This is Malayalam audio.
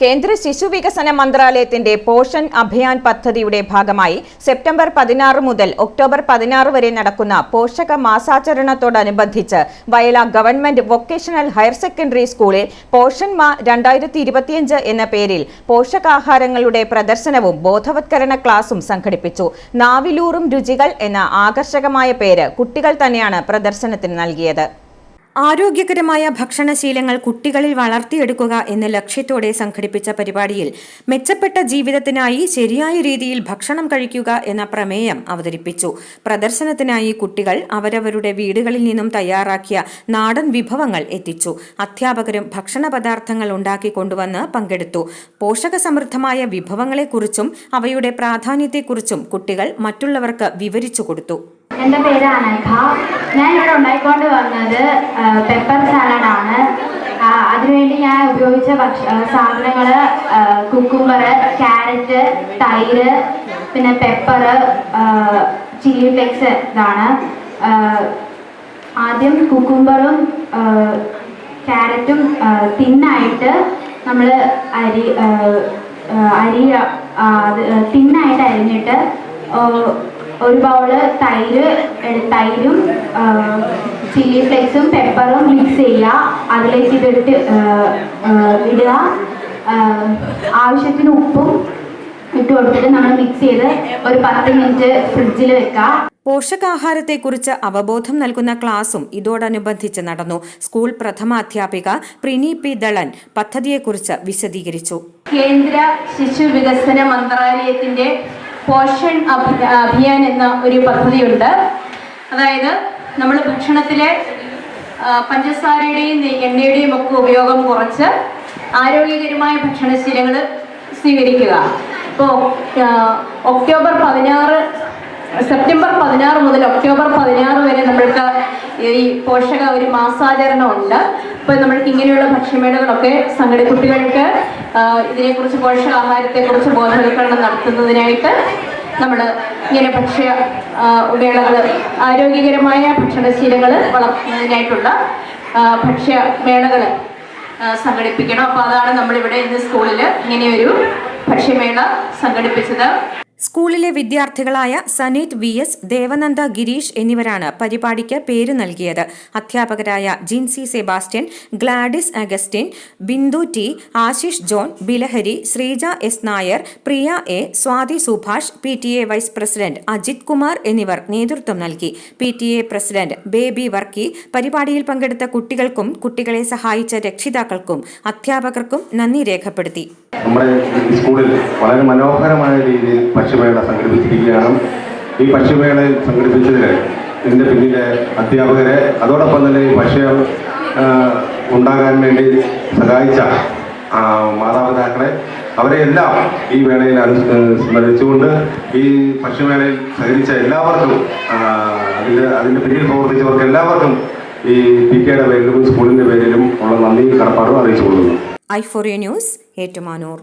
കേന്ദ്ര ശിശുവികസന മന്ത്രാലയത്തിന്റെ പോഷൻ അഭിയാൻ പദ്ധതിയുടെ ഭാഗമായി സെപ്റ്റംബർ പതിനാറ് മുതൽ ഒക്ടോബർ പതിനാറ് വരെ നടക്കുന്ന പോഷക മാസാചരണത്തോടനുബന്ധിച്ച് Vayala government vocational higher secondary സ്കൂളിൽ പോഷൻ മാ രണ്ടായിരത്തി ഇരുപത്തിയഞ്ച് എന്ന പേരിൽ പോഷകാഹാരങ്ങളുടെ പ്രദർശനവും ബോധവത്കരണ ക്ലാസും സംഘടിപ്പിച്ചു. നാവിലൂറും രുചികൾ എന്ന ആകർഷകമായ പേര് കുട്ടികൾ തന്നെയാണ് പ്രദർശനത്തിന് നൽകിയത്. ആരോഗ്യകരമായ ഭക്ഷണശീലങ്ങൾ കുട്ടികളിൽ വളർത്തിയെടുക്കുക എന്ന ലക്ഷ്യത്തോടെ സംഘടിപ്പിച്ച പരിപാടിയിൽ മെച്ചപ്പെട്ട ജീവിതത്തിനായി ശരിയായ രീതിയിൽ ഭക്ഷണം കഴിക്കുക എന്ന പ്രമേയം അവതരിപ്പിച്ചു. പ്രദർശനത്തിനായി കുട്ടികൾ അവരവരുടെ വീടുകളിൽ നിന്നും തയ്യാറാക്കിയ നാടൻ വിഭവങ്ങൾ എത്തിച്ചു. അധ്യാപകരും ഭക്ഷണ പദാർത്ഥങ്ങൾ ഉണ്ടാക്കി കൊണ്ടുവന്ന് പങ്കെടുത്തു. പോഷകസമൃദ്ധമായ വിഭവങ്ങളെക്കുറിച്ചും അവയുടെ പ്രാധാന്യത്തെക്കുറിച്ചും കുട്ടികൾ മറ്റുള്ളവർക്ക് വിവരിച്ചു കൊടുത്തു. എന്റെ പേര് അനഘ. ഞാൻ ഇവിടെ ഉണ്ടായിക്കൊണ്ട് വന്നത് പെപ്പർ സാലഡാണ് അതിനുവേണ്ടി ഞാൻ ഉപയോഗിച്ച ഭക്ഷ സാധനങ്ങൾ കുക്കുംബർ ക്യാരറ്റ് തൈര് പിന്നെ പെപ്പർ ചില്ലി ഫ്ലെക്സ് ഇതാണ്. ആദ്യം കുക്കുംബറും ക്യാരറ്റും തിന്നായിട്ട് നമ്മൾ അരി അരി തിന്നായിട്ട് അരിഞ്ഞിട്ട് ഒരു ബൗൾ തൈര് തൈരും ചില്ലി ഫ്ലേക്സും പെപ്പറും മിക്സ് ചെയ്യുക. അതിലേക്ക് ഇതിട്ട് ആ, ഇടുക. ആവശ്യത്തിന് ഉപ്പും ഇട്ട് കൊടുത്തിട്ട് നമ്മൾ മിക്സ് ചെയ്ത് ഒരു പത്ത് മിനിറ്റ് ഫ്രിഡ്ജിൽ വെക്കുക. പോഷകാഹാരത്തെക്കുറിച്ച് അവബോധം നൽകുന്ന ക്ലാസും ഇതോടനുബന്ധിച്ച് നടന്നു. സ്കൂൾ പ്രഥമാധ്യാപിക പ്രിനി പി ദളൻ പദ്ധതിയെക്കുറിച്ച് വിശദീകരിച്ചു. കേന്ദ്ര ശിശു വികസന മന്ത്രാലയത്തിന്റെ അഭി- അഭിയാൻ എന്ന ഒരു പദ്ധതിയുണ്ട്. അതായത് നമ്മൾ ഭക്ഷണത്തിലെ പഞ്ചസാരയുടെയും എണ്ണയുടെയും ഒക്കെ ഉപയോഗം കുറച്ച് ആരോഗ്യകരമായ ഭക്ഷണശീലങ്ങൾ സ്വീകരിക്കുക. ഇപ്പോൾ ഒക്ടോബർ പതിനാറ് സെപ്റ്റംബർ പതിനാറ് മുതൽ ഒക്ടോബർ പതിനാറ് വരെ നമ്മൾക്ക് ഈ പോഷക ഒരു മാസാചരണം ഉണ്ട്. അപ്പോൾ നമ്മൾക്ക് ഇങ്ങനെയുള്ള ഭക്ഷ്യമേളകളൊക്കെ സംഘടി കുട്ടികൾക്ക് ഇതിനെക്കുറിച്ച് പോഷകാഹാരത്തെക്കുറിച്ച് ബോധവൽക്കരണം നടത്തുന്നതിനായിട്ട് നമ്മൾ ഇങ്ങനെ ഭക്ഷ്യ മേളകൾ ആരോഗ്യകരമായ ഭക്ഷണശീലങ്ങൾ വളർത്തുന്നതിനായിട്ടുള്ള ആ, ഭക്ഷ്യ മേളകൾ സംഘടിപ്പിക്കണം. അപ്പോൾ അതാണ് നമ്മളിവിടെ ഇന്ന് സ്കൂളിൽ ഇങ്ങനെയൊരു ഭക്ഷ്യമേള സംഘടിപ്പിച്ചത്. സ്കൂളിലെ വിദ്യാർത്ഥികളായ സനീറ്റ് വി എസ് ദേവനന്ദ ഗിരീഷ് എന്നിവരാണ് പരിപാടിക്ക് പേര് നൽകിയത്. അധ്യാപകരായ Jincy Sebastian Gladys Augustine Bindu T Ashish John Bilahari Sreeja S Nair Priya A Swathi Subhash P T A vice president Ajith Kumar എന്നിവർ നേതൃത്വം നൽകി. P T A president Baby Varkey പരിപാടിയിൽ പങ്കെടുത്ത കുട്ടികൾക്കും കുട്ടികളെ സഹായിച്ച രക്ഷിതാക്കൾക്കും അധ്യാപകർക്കും നന്ദി രേഖപ്പെടുത്തി. നമ്മുടെ സ്കൂളിൽ വളരെ മനോഹരമായ രീതിയിൽ ഭക്ഷ്യമേള സംഘടിപ്പിച്ചിരിക്കുകയാണ്. ഈ ഭക്ഷ്യമേള സംഘടിപ്പിച്ചതിൽ ഇതിന്റെ പിന്നിലെ അധ്യാപകരെ അതോടൊപ്പം തന്നെ ഈ ഭക്ഷ്യം ഉണ്ടാകാൻ വേണ്ടി സഹായിച്ച മാതാപിതാക്കളെ അവരെയെല്ലാം ഈ വേളയിൽ സ്മരിച്ചുകൊണ്ട് ഈ ഭക്ഷ്യമേളയിൽ സഹകരിച്ച എല്ലാവർക്കും അതിന്റെ അതിന്റെ പിന്നിൽ പ്രവർത്തിച്ചവർക്ക് എല്ലാവർക്കും ഈ പി കെയുടെ പേരിലും സ്കൂളിന്റെ പേരിലും ഉള്ള നന്ദി കടപ്പാടും അറിയിച്ചു കൊള്ളുന്നു ഐ ഫോറിയ ന്യൂസ് ഏറ്റുമാനൂർ.